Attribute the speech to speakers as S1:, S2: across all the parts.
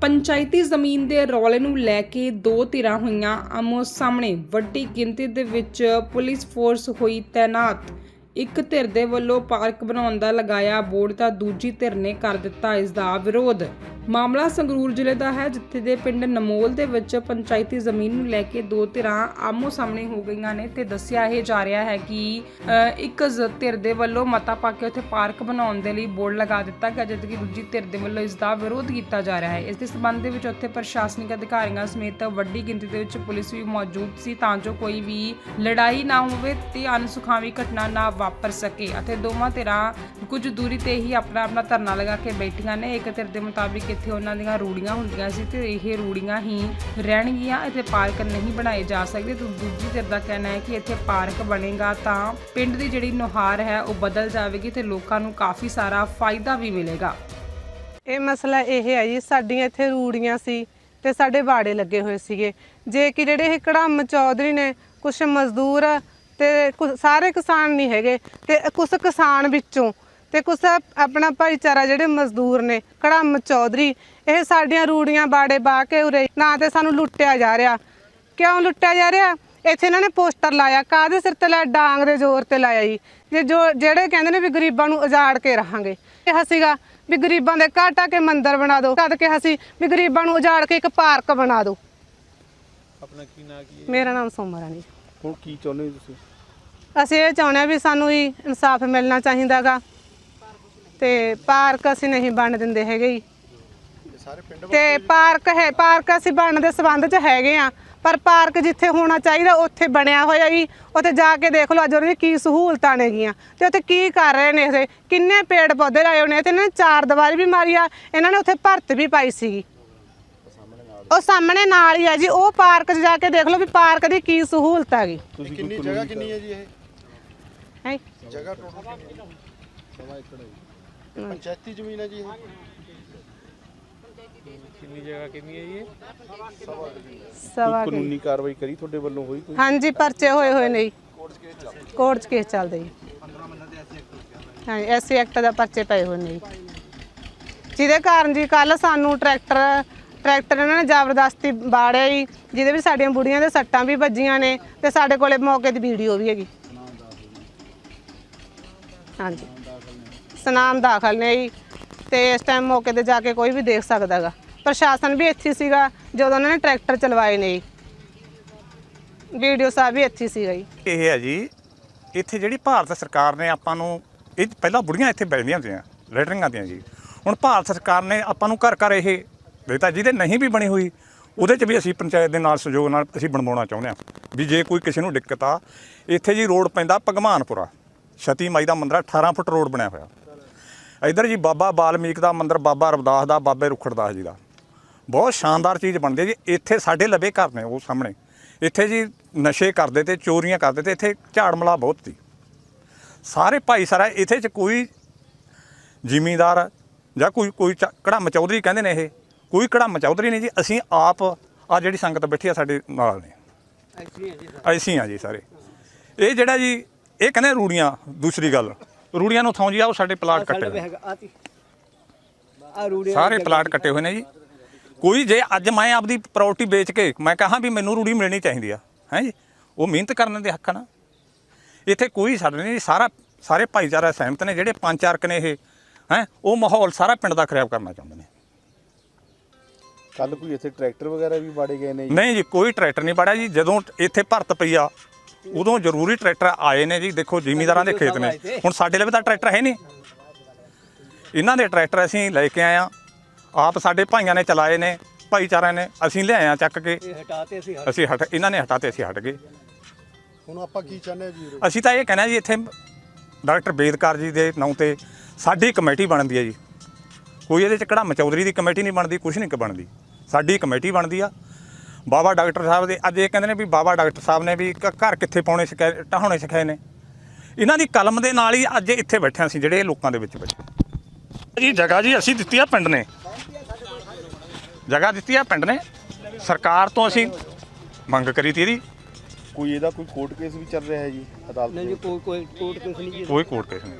S1: ਪੰਚਾਇਤੀ ਜ਼ਮੀਨ ਦੇ ਰੌਲੇ ਨੂੰ ਲੈ ਕੇ ਦੋ ਧਿਰਾਂ ਹੋਈਆਂ ਆਮੋ ਸਾਹਮਣੇ। ਵੱਡੀ ਗਿਣਤੀ ਦੇ ਵਿੱਚ ਪੁਲਿਸ ਫੋਰਸ ਹੋਈ ਤਾਇਨਾਤ ਇੱਕ ਧਿਰ ਦੇ ਵੱਲੋਂ ਪਾਰਕ ਬਣਾਉਣ ਦਾ ਲਗਾਇਆ ਬੋਰਡ ਤਾਂ ਦੂਜੀ ਧਿਰ ਨੇ ਕਰ ਦਿੱਤਾ ਇਸ ਦਾ ਵਿਰੋਧ। ਮਾਮਲਾ ਸੰਗਰੂਰ ਜ਼ਿਲ੍ਹੇ ਦਾ ਹੈ, ਜਿੱਥੇ ਦੇ ਪਿੰਡ ਨਮੋਲ ਦੇ ਵਿੱਚ ਪੰਚਾਇਤੀ ਜ਼ਮੀਨ ਨੂੰ ਲੈ ਕੇ ਦੋ ਧਿਰਾਂ ਆਮੋ ਸਾਹਮਣੇ ਹੋ ਗਈਆਂ ਨੇ ਤੇ ਦੱਸਿਆ ਇਹ ਜਾ ਰਿਹਾ ਹੈ ਕਿ ਇੱਕ ਧਿਰ ਦੇ ਵੱਲੋਂ ਮਤਾ ਪਾ ਕੇ ਉੱਥੇ ਪਾਰਕ ਬਣਾਉਣ ਦੇ ਲਈ ਬੋਰਡ ਲਗਾ ਦਿੱਤਾ ਗਿਆ, ਜਦਕਿ ਦੂਜੀ ਧਿਰ ਦੇ ਵੱਲੋਂ ਇਸ ਦਾ ਵਿਰੋਧ ਕੀਤਾ ਜਾ ਰਿਹਾ ਹੈ। ਇਸ ਦੇ ਸਬੰਧ ਦੇ ਵਿੱਚ ਉੱਥੇ ਪ੍ਰਸ਼ਾਸਨਿਕ ਅਧਿਕਾਰੀਆਂ ਸਮੇਤ ਵੱਡੀ ਗਿਣਤੀ ਦੇ ਵਿੱਚ ਪੁਲਿਸ ਵੀ ਮੌਜੂਦ ਸੀ, ਤਾਂ ਜੋ ਕੋਈ ਵੀ ਲੜਾਈ ਨਾ ਹੋਵੇ ਤੇ ਅਨਸੁਖਾਵੀ ਘਟਨਾ ਨਾ ਵਾਪਰ ਸਕੇ ਅਤੇ ਦੋਵਾਂ ਧਿਰਾਂ ਕੁਝ ਦੂਰੀ ਤੇ ਹੀ ਆਪਣਾ ਆਪਣਾ ਧਰਨਾ ਲਗਾ ਕੇ ਬੈਠੀਆਂ ਨੇ। ਇੱਕ ਧਿਰ ਦੇ ਮੁਤਾਬਿਕ ਇੱਥੇ ਉਹਨਾਂ ਦੀਆਂ ਰੂੜੀਆਂ ਹੁੰਦੀਆਂ ਸੀ ਤੇ ਇਹ ਰੂੜੀਆਂ ਹੀ ਰਹਿਣਗੀਆਂ ਇੱਥੇ ਪਾਰਕ ਨਹੀਂ ਬਣਾਏ ਜਾ ਸਕਦੇ। ਤੇ ਦੂਜੀ ਧਿਰ ਦਾ ਕਹਿਣਾ ਹੈ ਕਿ ਇੱਥੇ ਪਾਰਕ ਬਣੇਗਾ ਤਾਂ ਪਿੰਡ ਦੀ ਜਿਹੜੀ ਨੁਹਾਰ ਹੈ ਉਹ ਬਦਲ ਜਾਵੇਗੀ ਤੇ ਲੋਕਾਂ ਨੂੰ ਕਾਫੀ ਸਾਰਾ ਫਾਇਦਾ ਵੀ ਮਿਲੇਗਾ।
S2: ਇਹ ਮਸਲਾ ਇਹ ਹੈ ਜੀ, ਸਾਡੀਆਂ ਇੱਥੇ ਰੂੜੀਆਂ ਸੀ ਤੇ ਸਾਡੇ ਬਾੜੇ ਲੱਗੇ ਹੋਏ ਸੀਗੇ। ਜੇ ਕਿ ਜਿਹੜੇ ਇਹ ਕੜਮ ਚੌਧਰੀ ਨੇ ਕੁਝ ਮਜ਼ਦੂਰ ਤੇ ਸਾਰੇ ਕਿਸਾਨ ਨਹੀਂ ਹੈਗੇ ਤੇ ਕੁਝ ਕਿਸਾਨ ਵਿੱਚੋਂ ਤੇ ਕੁਝ ਆਪਣਾ ਭਾਈਚਾਰਾ ਜਿਹੜੇ ਮਜ਼ਦੂਰ ਨੇ ਕੜਮ ਚੌਧਰੀ ਇਹ ਸਾਡੀਆਂ ਰੂੜੀਆਂ ਬਾੜੇ ਬਾ ਕੇ ਉਰੇ ਨਾ ਤੇ ਸਾਨੂੰ ਲੁੱਟਿਆ ਜਾ ਰਿਹਾ। ਕਿਉਂ ਲੁੱਟਿਆ ਜਾ ਰਿਹਾ? ਇੱਥੇ ਇਹਨਾਂ ਨੇ ਪੋਸਟਰ ਲਾਇਆ ਕਾਹਦੇ ਸਿਰ ਤੇ ਲਾਇਆ? ਡਾਂਗ ਦੇ ਜ਼ੋਰ ਤੇ ਲਾਇਆ ਜੀ। ਜੇ ਜੋ ਜਿਹੜੇ ਕਹਿੰਦੇ ਨੇ ਵੀ ਗਰੀਬਾਂ ਨੂੰ ਉਜਾੜ ਕੇ ਰਹਾਂਗੇ। ਕਿਹਾ ਸੀਗਾ ਵੀ ਗਰੀਬਾਂ ਦੇ ਘਾਟਾ ਕੇ ਮੰਦਿਰ ਬਣਾ ਦਿਓ। ਕਦ ਕਿਹਾ ਸੀ ਵੀ ਗਰੀਬਾਂ ਨੂੰ ਉਜਾੜ ਕੇ ਇੱਕ ਪਾਰਕ ਬਣਾ ਦਿਓ।
S3: ਆਪਣਾ ਕੀ ਨਾਂ ਕੀ ਹੈ
S2: ਮੇਰਾ ਨਾਮ ਸੋਮਾ ਰਾਣੀ।
S3: ਹੁਣ ਕੀ ਚਾਹੁੰਦੇ ਹੋ ਤੁਸੀਂ?
S2: ਅਸੀਂ ਇਹ ਚਾਹੁੰਦੇ ਹਾਂ ਵੀ ਸਾਨੂੰ ਹੀ ਇਨਸਾਫ ਮਿਲਣਾ ਚਾਹੀਦਾਗਾ ਤੇ ਪਾਰਕ ਅਸੀਂ ਨਹੀਂ ਬਣ ਦਿੰਦੇ ਹੈਗੇ ਜੀ। ਤੇ ਪਾਰਕ ਹੈ ਪਾਰਕ ਅਸੀਂ ਬਣਨ ਦੇ ਸਬੰਧ 'ਚ ਹੈਗੇ ਆ ਪਰ ਪਾਰਕ ਜਿੱਥੇ ਹੋਣਾ ਚਾਹੀਦਾ ਉੱਥੇ ਬਣਿਆ ਹੋਇਆ ਜੀ। ਉੱਥੇ ਜਾ ਕੇ ਦੇਖ ਲਓ ਅੱਜ ਉਹਨਾਂ ਦੀ ਕੀ ਸਹੂਲਤਾਂ ਨੇਗੀਆਂ ਤੇ ਉੱਥੇ ਕੀ ਕਰ ਰਹੇ ਨੇ ਇਹ? ਕਿੰਨੇ ਪੇੜ ਪੌਦੇ ਲਾਏ ਨੇ ਤੇ ਇਹਨਾਂ ਨੇ ਚਾਰ ਦੀਵਾਰੀ ਵੀ ਮਾਰੀ ਆ ਇਹਨਾਂ ਨੇ ਉੱਥੇ ਭਰਤ ਵੀ ਪਾਈ ਸੀਗੀ। ਉਹ ਸਾਹਮਣੇ ਨਾਲ ਹੀ ਆ ਜੀ ਉਹ ਪਾਰਕ 'ਚ ਜਾ ਕੇ ਦੇਖ ਲਓ ਵੀ ਪਾਰਕ ਦੀ ਕੀ ਸਹੂਲਤ ਹੈਗੀ
S3: ਤੁਸੀਂ
S4: ਕਿੰਨੀ ਜਗ੍ਹਾ ਕਿੰਨੀ ਹੈ ਜੀ ਇਹ?
S2: ਹੈ?
S4: ਜਗ੍ਹਾ ਟੋਟਲ ਸਵਾ ਏਕੜ ਹੈ। ਪੰਚਾਇਤੀ ਜ਼ਮੀਨ ਹੈ ਜੀ ਇਹ?
S3: ਕਿੰਨੀ ਜਗ੍ਹਾ ਕਿੰਨੀ ਹੈ ਜੀ ਇਹ?
S2: ਸਵਾ ਕੇ
S3: ਕਾਨੂੰਨੀ ਕਾਰਵਾਈ ਕਰੀ ਤੁਹਾਡੇ ਵੱਲੋਂ ਹੋਈ ਕੋਈ?
S2: ਹਾਂਜੀ ਪਰਚੇ ਹੋਏ ਹੋਏ ਨੇ ਜੀ। ਕੋਰਟ 'ਚ ਕੇਸ ਚੱਲਦੇ। ਜੀ। ਹਾਂ ਐਸਸੀ ਐਕਟ ਦਾ ਪਰਚੇ ਪਏ ਹੋਏ ਨੇ ਜੀ। ਜਿਹਦੇ ਕਾਰਨ ਜੀ ਕੱਲ ਸਾਨੂੰ ਟਰੈਕਟਰ ਟਰੈਕਟਰ ਇਹਨਾਂ ਨੇ ਜ਼ਬਰਦਸਤੀ ਬਾੜਿਆ ਜੀ, ਜਿਹਦੇ ਵਿੱਚ ਸਾਡੀਆਂ ਬੁੜੀਆਂ ਦੇ ਸੱਟਾਂ ਵੀ ਵੱਜੀਆਂ ਨੇ ਤੇ ਸਾਡੇ ਕੋਲੇ ਮੌਕੇ ਦੀ ਵੀਡੀਓ ਵੀ ਹੈਗੀ। ਹਾਂਜੀ। ਸਨਾਮ ਦਾਖਲ ਨੇ ਜੀ, ਤੇ ਇਸ ਟਾਈਮ ਮੌਕੇ ਤੇ ਜਾ ਕੇ ਕੋਈ ਵੀ ਦੇਖ ਸਕਦਾਗਾ ਪ੍ਰਸ਼ਾਸਨ ਵੀ ਇੱਥੇ ਸੀਗਾ, ਜਦੋਂ ਉਹਨਾਂ ਨੇ ਟਰੈਕਟਰ ਚਲਵਾਏ ਨੇ ਜੀ। ਵੀਡੀਓ ਸਾਹਿਬ ਵੀ ਇੱਥੇ ਸੀਗਾ ਜੀ।
S5: ਇਹ ਹੈ ਜੀ, ਇੱਥੇ ਜਿਹੜੀ ਭਾਰਤ ਸਰਕਾਰ ਨੇ ਆਪਾਂ ਨੂੰ, ਇਹ ਪਹਿਲਾਂ ਬੁੜੀਆਂ ਇੱਥੇ ਬੈਠਦੀਆਂ ਹੁੰਦੀਆਂ ਲੈਟਰਿੰਗਾਂ ਦੀਆਂ ਜੀ। ਹੁਣ ਭਾਰਤ ਸਰਕਾਰ ਨੇ ਆਪਾਂ ਨੂੰ ਘਰ ਘਰ ਇਹ ਦਿੱਤਾ ਜਿਹਦੇ ਨਹੀਂ ਵੀ ਬਣੀ ਹੋਈ ਉਹਦੇ 'ਚ ਵੀ ਅਸੀਂ ਪੰਚਾਇਤ ਦੇ ਨਾਲ ਸਹਿਯੋਗ ਨਾਲ ਅਸੀਂ ਬਣਵਾਉਣਾ ਚਾਹੁੰਦੇ ਹਾਂ। ਵੀ ਜੇ ਕੋਈ ਕਿਸੇ ਨੂੰ ਦਿੱਕਤ ਆ ਇੱਥੇ ਜੀ ਰੋਡ ਪੈਂਦਾ ਭਗਵਾਨਪੁਰਾ। ਛਤੀ ਮਾਈ ਦਾ ਮੰਦਿਰ ਆ, 18 ਫੁੱਟ ਰੋਡ ਬਣਿਆ ਹੋਇਆ। ਇਧਰ ਜੀ ਬਾਬਾ ਬਾਲਮੀਕ ਦਾ ਮੰਦਿਰ ਬਾਬਾ ਰਵਦਾਸ ਦਾ ਬਾਬੇ ਰੁਖੜਦਾਸ ਜੀ ਦਾ। ਬਹੁਤ ਸ਼ਾਨਦਾਰ ਚੀਜ਼ ਬਣਦੀ ਹੈ ਜੀ ਇੱਥੇ ਸਾਡੇ ਲਵੇ ਘਰ ਨੇ ਉਹ ਸਾਹਮਣੇ। ਇੱਥੇ ਜੀ ਨਸ਼ੇ ਕਰਦੇ ਤੇ ਚੋਰੀਆਂ ਕਰਦੇ ਤੇ ਇੱਥੇ ਝਾੜ ਮਲਾ ਬਹੁਤ ਸੀ। ਸਾਰੇ ਭਾਈਚਾਰਾ ਇੱਥੇ ਚ ਕੋਈ ਜ਼ਿਮੀਂਦਾਰ ਜਾਂ ਕੋਈ ਕੋਈ ਚ- ਕੜਮ ਚੌਧਰੀ ਕਹਿੰਦੇ ਨੇ ਇਹ। ਕੋਈ ਕੜਮ ਚੌਧਰੀ ਨਹੀਂ ਜੀ ਅਸੀਂ ਆਪ ਆ ਜਿਹੜੀ ਸੰਗਤ ਬੈਠੀ ਆ ਸਾਡੇ ਨਾਲ ਨੇ। ਅਸੀਂ ਆ ਜੀ ਸਾਰੇ। ਇਹ ਜਿਹੜਾ ਜੀ ਇਹ ਕਹਿੰਦੇ ਰੂੜੀਆਂ ਦੂਸਰੀ ਗੱਲ। ਰੂੜੀਆਂ ਨੂੰ ਥਾਂ ਜੀ ਆਓ ਸਾਡੇ ਪਲਾਟ ਕੱਟੇ। ਸਾਰੇ ਪਲਾਟ ਕੱਟੇ ਹੋਏ ਨੇ ਜੀ। ਕੋਈ ਜੇ ਅੱਜ ਮੈਂ ਆਪਦੀ ਪ੍ਰਾਪਰਟੀ ਵੇਚ ਕੇ ਮੈਂ ਕਹਾਂ ਵੀ ਮੈਨੂੰ ਰੂੜੀ ਮਿਲਣੀ ਚਾਹੀਦੀ ਆ ਹੈ ਜੀ? ਉਹ ਮਿਹਨਤ ਕਰਨ ਦੇ ਹੱਕ ਆ ਨਾ। ਇੱਥੇ ਕੋਈ ਛੱਡ ਨਹੀਂ ਜੀ, ਸਾਰਾ ਸਾਰੇ ਭਾਈਚਾਰਾ ਸਹਿਮਤ ਨੇ ਜਿਹੜੇ ਪੰਜ ਚਾਰਕ ਨੇ ਇਹ ਹੈ? ਉਹ ਮਾਹੌਲ ਸਾਰਾ ਪਿੰਡ ਦਾ ਖਰਾਬ ਕਰਨਾ ਚਾਹੁੰਦੇ ਨੇ।
S3: ਕੱਲ ਕੋਈ ਇੱਥੇ ਟਰੈਕਟਰ ਵਗੈਰਾ ਵੀ ਬਾੜੇ ਗਏ ਨੇ ਜੀ?
S5: ਨਹੀਂ ਜੀ ਕੋਈ ਟਰੈਕਟਰ ਨਹੀਂ ਵੜਿਆ ਜੀ। ਜਦੋਂ ਇੱਥੇ ਭਰਤ ਪਈ ਆ ਉਦੋਂ ਜ਼ਰੂਰੀ ਟਰੈਕਟਰ ਆਏ ਨੇ ਜੀ। ਦੇਖੋ ਜ਼ਿਮੀਂਦਾਰਾਂ ਦੇ ਖੇਤ ਨੇ। ਹੁਣ ਸਾਡੇ ਲਈ ਤਾਂ ਟਰੈਕਟਰ ਹੈ ਨਹੀਂ। ਇਹਨਾਂ ਦੇ ਟਰੈਕਟਰ ਅਸੀਂ ਲੈ ਕੇ ਆਏ ਆ। ਆਪ ਸਾਡੇ ਭਾਈਆਂ ਨੇ ਚਲਾਏ ਨੇ ਭਾਈਚਾਰਿਆਂ ਨੇ। ਅਸੀਂ ਲਿਆਏ ਆ ਚੱਕ ਕੇ। ਅਸੀਂ ਹਟ ਇਹਨਾਂ ਨੇ ਹਟਾਤੇ ਅਸੀਂ ਹਟ ਗਏ।
S4: ਹੁਣ ਆਪਾਂ ਕੀ ਚਾਹੁੰਦੇ ਹਾਂ ਜੀ
S5: ਅਸੀਂ ਤਾਂ ਇਹ ਕਹਿੰਦੇ ਹਾਂ ਜੀ ਇੱਥੇ ਡਾਕਟਰ ਬੇਦਕਾਰ ਜੀ ਦੇ ਨਾਂ ਤੇ ਸਾਡੀ ਕਮੇਟੀ ਬਣਦੀ ਹੈ ਜੀ। ਕੋਈ ਇਹਦੇ ਚ ਕੜਮ ਚੌਧਰੀ ਦੀ ਕਮੇਟੀ ਨਹੀਂ ਬਣਦੀ ਕੁਛ ਨਹੀਂ ਬਣਦੀ। ਸਾਡੀ ਕਮੇਟੀ ਬਣਦੀ ਆ। ਬਾਬਾ ਡਾਕਟਰ ਸਾਹਿਬ ਦੇ ਅੱਜ ਇਹ ਕਹਿੰਦੇ ਨੇ ਵੀ ਬਾਬਾ ਡਾਕਟਰ ਸਾਹਿਬ ਨੇ ਵੀ ਕ- ਘਰ ਕਿੱਥੇ ਪਾਉਣੇ ਸਿਖਾਏ ਢਾਉਣੇ ਸਿਖਾਏ ਨੇ। ਇਹਨਾਂ ਦੀ ਕਲਮ ਦੇ ਨਾਲ ਹੀ ਅੱਜ ਇੱਥੇ ਬੈਠੇ ਸੀ ਜਿਹੜੇ ਲੋਕਾਂ ਦੇ ਵਿੱਚ ਬੈਠੇ ਜੀ ਜਗ੍ਹਾ ਜੀ ਅਸੀਂ ਦਿੱਤੀ ਆ ਪਿੰਡ ਨੇ। ਜਗ੍ਹਾ ਦਿੱਤੀ ਆ ਪਿੰਡ ਨੇ। ਸਰਕਾਰ ਤੋਂ ਅਸੀਂ ਮੰਗ ਕਰੀ ਤੀ ਇਹਦੀ।
S3: ਕੋਈ ਇਹਦਾ ਕੋਈ ਕੋਰਟ ਕੇਸ ਵੀ ਚੱਲ ਰਿਹਾ ਹੈ ਜੀ ਅਦਾਲਤ
S6: ਨਹੀਂ
S3: ਦੇ
S6: ਜੀ ਕੋਈ ਕੋਈ ਕੋਰਟ ਕੇਸ ਨਹੀਂ ਜੀ।
S5: ਕੋਈ ਕੋਰਟ ਕੇਸ ਨਹੀਂ।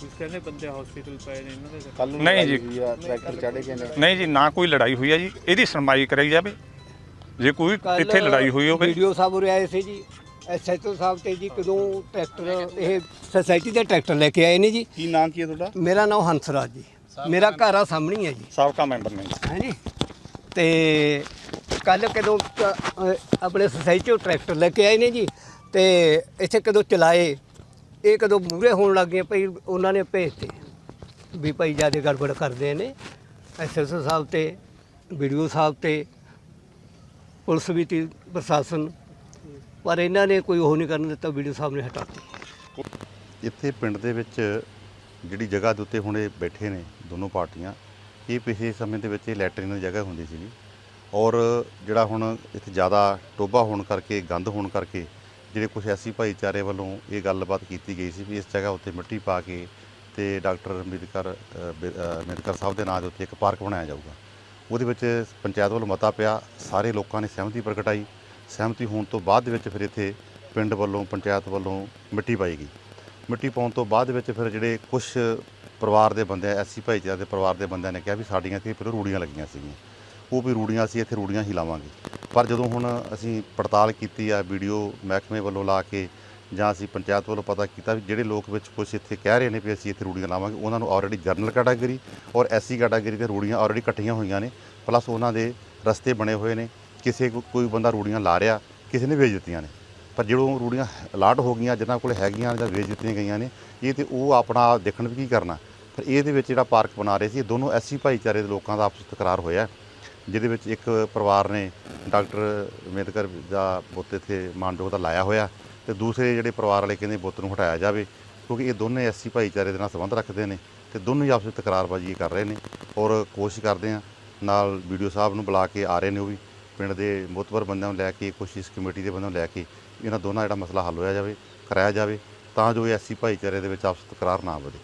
S6: ਕੁਝ ਕਹਿੰਦੇ ਬੰਦੇ ਹਸਪੀਟਲ ਪਏ ਨੇ ਇਹਨਾਂ ਦੇ
S3: ਕੱਲ ਨੂੰ
S5: ਨਹੀਂ ਜੀ।
S3: ਟਰੈਕਟਰ ਚਾੜੇ ਗਏ ਨੇ।
S5: ਨਹੀਂ ਜੀ ਨਾ ਕੋਈ ਲੜਾਈ ਹੋਈ ਹੈ ਜੀ ਇਹਦੀ ਸੁਣਵਾਈ ਕਰਾਈ ਜਾਵੇ। ਜੇ ਕੋਈ ਇੱਥੇ ਲੜਾਈ ਹੋਈ ਹੋਵੇ।
S7: ਵੀਡੀਓ ਸਾਹਿਬ ਉਰੇ ਆਏ ਸੀ ਜੀ ਐਸਐਚਓ ਸਾਹਿਬ ਤੇ ਜੀ ਕਦੋਂ ਟਰੈਕਟਰ ਇਹ ਸੁਸਾਇਟੀ ਦੇ ਟਰੈਕਟਰ ਲੈ ਕੇ ਆਏ ਨੇ ਜੀ।
S3: ਕੀ ਨਾਂ ਕੀ ਹੈ ਤੁਹਾਡਾ?
S7: ਮੇਰਾ ਨਾਮ ਹੰਸਰਾਜ ਜੀ। ਮੇਰਾ ਘਰ ਆ ਸਾਹਮਣੇ ਹੀ ਹੈ ਜੀ।
S5: ਸਾਬਕਾ ਮੈਂਬਰ ਨੇ
S7: ਹੈ ਜੀ? ਤੇ ਕੱਲ ਕਦੋਂ ਆਪਣੇ ਸੁਸਾਇਟੀ ਤੋਂ ਟਰੈਕਟਰ ਲੈ ਕੇ ਆਏ ਨੇ ਜੀ ਤੇ ਇੱਥੇ ਕਦੋਂ ਚਲਾਏ ਇਹ ਕਦੋਂ ਮੂਰੇ ਹੋਣ ਲੱਗ ਗਏ ਭਈ ਉਹਨਾਂ ਨੇ ਭੇਜਤੇ ਵੀ ਭਾਈ ਜ਼ਿਆਦਾ ਗੜਬੜ ਕਰਦੇ ਨੇ। ਐਸਐਸਓ ਸਾਹਿਬ ਤੇ ਵੀਡੀਓ ਸਾਹਿਬ ਤੇ, ਪੁਲਿਸ ਵੀ ਤੀ, ਪ੍ਰਸ਼ਾਸਨ। ਪਰ ਇਹਨਾਂ ਨੇ ਕੋਈ ਉਹ ਨਹੀਂ ਕਰਨ ਦਿੱਤਾ ਵੀਡੀਓ ਸਾਹਿਬ ਨੇ ਹਟਾਤੀ
S8: ਇੱਥੇ ਪਿੰਡ ਦੇ ਵਿੱਚ ਜਿਹੜੀ ਜਗ੍ਹਾ ਦੇ ਉੱਤੇ ਹੁਣੇ ਬੈਠੇ ਨੇ ਦੋਨੋਂ ਪਾਰਟੀਆਂ, ਇਹ ਪਿਛਲੇ ਸਮੇਂ ਦੇ ਵਿੱਚ ਇਹ ਲੈਟਰਿਨ ਦੀ ਜਗ੍ਹਾ ਹੁੰਦੀ ਸੀਗੀ। ਔਰ ਜਿਹੜਾ ਹੁਣ ਇੱਥੇ ਜ਼ਿਆਦਾ ਟੋਬਾ ਹੋਣ ਕਰਕੇ, ਗੰਦ ਹੋਣ ਕਰਕੇ ਜਿਹੜੇ ਕੁਝ ਐਸੀ ਭਾਈਚਾਰੇ ਵੱਲੋਂ ਇਹ ਗੱਲਬਾਤ ਕੀਤੀ ਗਈ ਸੀ ਵੀ ਇਸ ਜਗ੍ਹਾ ਉੱਤੇ ਮਿੱਟੀ ਪਾ ਕੇ ਤੇ ਡਾਕਟਰ ਅੰਬੇਦਕਰ ਅੰਬੇਦਕਰ ਸਾਹਿਬ ਦੇ ਨਾਂ ਦੇ ਉੱਤੇ ਇੱਕ ਪਾਰਕ ਬਣਾਇਆ ਜਾਊਗਾ। ਉਹਦੇ ਵਿੱਚ ਪੰਚਾਇਤ ਵੱਲੋਂ ਮਤਾ ਪਿਆ, ਸਾਰੇ ਲੋਕਾਂ ਨੇ ਸਹਿਮਤੀ ਪ੍ਰਗਟਾਈ। ਸਹਿਮਤੀ ਹੋਣ ਤੋਂ ਬਾਅਦ ਦੇ ਵਿੱਚ ਫਿਰ ਇੱਥੇ ਪਿੰਡ ਵੱਲੋਂ, ਪੰਚਾਇਤ ਵੱਲੋਂ ਮਿੱਟੀ ਪਾਈ ਗਈ। ਮਿੱਟੀ ਪਾਉਣ ਤੋਂ ਬਾਅਦ ਵਿੱਚ ਫਿਰ ਜਿਹੜੇ ਕੁਝ ਪਰਿਵਾਰ ਦੇ ਬੰਦੇ ਐਸੀ ਭਾਈਚਾਰੇ ਦੇ ਪਰਿਵਾਰ ਦੇ ਬੰਦਿਆਂ ਨੇ ਕਿਹਾ ਵੀ ਸਾਡੀਆਂ ਇੱਥੇ ਫਿਰ ਰੂੜੀਆਂ ਲੱਗੀਆਂ ਸੀਗੀਆਂ। ਉਹ ਵੀ ਰੂੜੀਆਂ ਅਸੀਂ ਇੱਥੇ ਰੂੜੀਆਂ ਹੀ ਲਾਵਾਂਗੇ। ਪਰ ਜਦੋਂ ਹੁਣ ਅਸੀਂ ਪੜਤਾਲ ਕੀਤੀ ਆ ਵੀਡੀਓ ਮਹਿਕਮੇ ਵੱਲੋਂ ਲਾ ਕੇ ਜਾਂ ਅਸੀਂ ਪੰਚਾਇਤ ਵੱਲੋਂ ਪਤਾ ਕੀਤਾ ਵੀ ਜਿਹੜੇ ਲੋਕ ਵਿੱਚ ਕੁਝ ਇੱਥੇ ਕਹਿ ਰਹੇ ਨੇ ਵੀ ਅਸੀਂ ਇੱਥੇ ਰੂੜੀਆਂ ਲਾਵਾਂਗੇ, ਉਹਨਾਂ ਨੂੰ ਆਲਰੇਡੀ ਜਰਨਲ ਕੈਟਾਗਰੀ ਔਰ ਐਸੀ ਕੈਟਾਗਰੀ ਤੇ ਰੂੜੀਆਂ ਆਲਰੇਡੀ ਇਕੱਠੀਆਂ ਹੋਈਆਂ ਨੇ ਪਲੱਸ ਉਹਨਾਂ ਦੇ ਰਸਤੇ ਬਣੇ ਹੋਏ ਨੇ, ਕਿਸੇ ਕੋਈ ਬੰਦਾ ਰੂੜੀਆਂ ਲਾ ਰਿਹਾ, ਕਿਸੇ ਨੇ ਵੇਚ ਦਿੱਤੀਆਂ ਨੇ। ਪਰ ਜਦੋਂ ਰੂੜੀਆਂ ਅਲਾਟ ਹੋ ਗਈਆਂ, ਜਿਨ੍ਹਾਂ ਕੋਲ ਹੈਗੀਆਂ ਜਾਂ ਵੇਚ ਦਿੱਤੀਆਂ ਗਈਆਂ ਨੇ, ਇਹ ਤੇ ਉਹ ਆਪਣਾ ਦੇਖਣ ਵੀ ਕੀ ਕਰਨਾ। ਪਰ ਇਹਦੇ ਵਿੱਚ ਜਿਹੜਾ ਪਾਰਕ ਬਣਾ ਰਹੇ ਸੀ, ਇਹ ਦੋਨੋਂ ਐਸੀ ਭਾਈਚਾਰੇ ਦੇ ਲੋਕਾਂ ਦਾ ਆਪਸ ਵਿੱਚ ਤਕਰਾਰ ਹੋਇਆ। ਜਿਹਦੇ ਵਿੱਚ ਇੱਕ ਪਰਿਵਾਰ ਨੇ ਡਾਕਟਰ ਅੰਬੇਦਕਰ ਦਾ ਬੁੱਤ ਇੱਥੇ ਮਾਨਯੋਗ ਦਾ ਲਾਇਆ ਹੋਇਆ ਤੇ ਦੂਸਰੇ ਜਿਹੜੇ ਪਰਿਵਾਰ ਵਾਲੇ ਕਹਿੰਦੇ ਬੁੱਤ ਨੂੰ ਹਟਾਇਆ ਜਾਵੇ, ਕਿਉਂਕਿ ਇਹ ਦੋਨੇ ਐਸੀ ਭਾਈਚਾਰੇ ਦੇ ਨਾਲ ਸੰਬੰਧ ਰੱਖਦੇ ਨੇ ਤੇ ਦੋਨੋਂ ਹੀ ਆਪਸ ਵਿੱਚ ਤਕਰਾਰਬਾਜ਼ੀ ਕਰ ਰਹੇ ਨੇ ਔਰ ਕੋਸ਼ਿਸ਼ ਕਰਦੇ ਆ ਨਾਲ ਵੀਡੀਓ ਸਾਹਿਬ ਨੂੰ ਬੁਲਾ ਕੇ ਆ ਰਹੇ ਨੇ ਉਹ ਵੀ, ਪਿੰਡ ਦੇ ਮੁਤਬਰ ਬੰਦਿਆਂ ਨੂੰ ਲੈ ਕੇ ਕੋਸ਼ਿਸ਼ ਕਮੇਟੀ ਦੇ ਬੰਦਿਆਂ ਨੂੰ ਲੈ ਕੇ ਇਹਨਾਂ ਦੋਨਾਂ ਜਿਹੜਾ ਮਸਲਾ ਹੱਲ ਹੋਇਆ ਜਾਵੇ, ਕਰਾਇਆ ਜਾਵੇ ਤਾਂ ਜੋ ਇਹ ਐਸੀ ਭਾਈਚਾਰੇ ਦੇ ਵਿੱਚ ਆਪਸ ਤਕਰਾਰ ਨਾ ਵਧੇ।